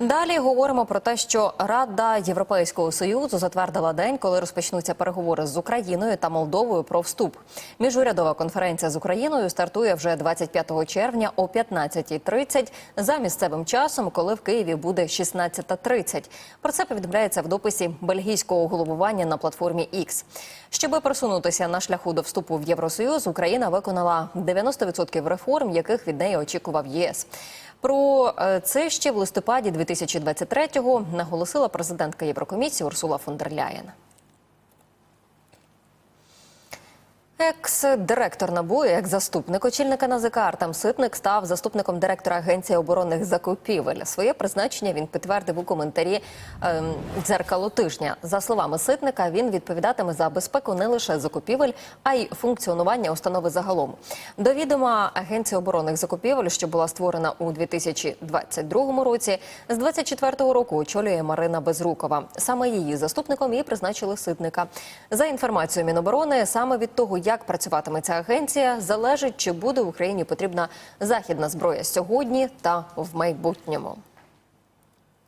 Далі говоримо про те, що Рада Європейського союзу затвердила день, коли розпочнуться переговори з Україною та Молдовою про вступ. Міжурядова конференція з Україною стартує вже 25 червня о 15.30 за місцевим часом, коли в Києві буде 16.30. Про це повідомляється в дописі бельгійського головування на платформі X. Щоби просунутися на шляху до вступу в Євросоюз, Україна виконала 90% реформ, яких від неї очікував ЄС. Про е, це ще в листопаді 2023-го наголосила президентка Єврокомісії Урсула фон дер Ляєн. Екс-директор НАБУ, і екс-заступник очільника НАЗК Артем Ситник став заступником директора Агенції оборонних закупівель. Своє призначення він підтвердив у коментарі ем, дзеркало тижня. За словами Ситника, він відповідатиме за безпеку не лише закупівель, а й функціонування установи загалом. До відома Агенції оборонних закупівель, що була створена у 2022 році, з 2024 року очолює Марина Безрукова. Саме її заступником і призначили Ситника. За інформацією Міноборони, саме від того, як працюватиме ця агенція, залежить, чи буде Україні потрібна західна зброя сьогодні та в майбутньому.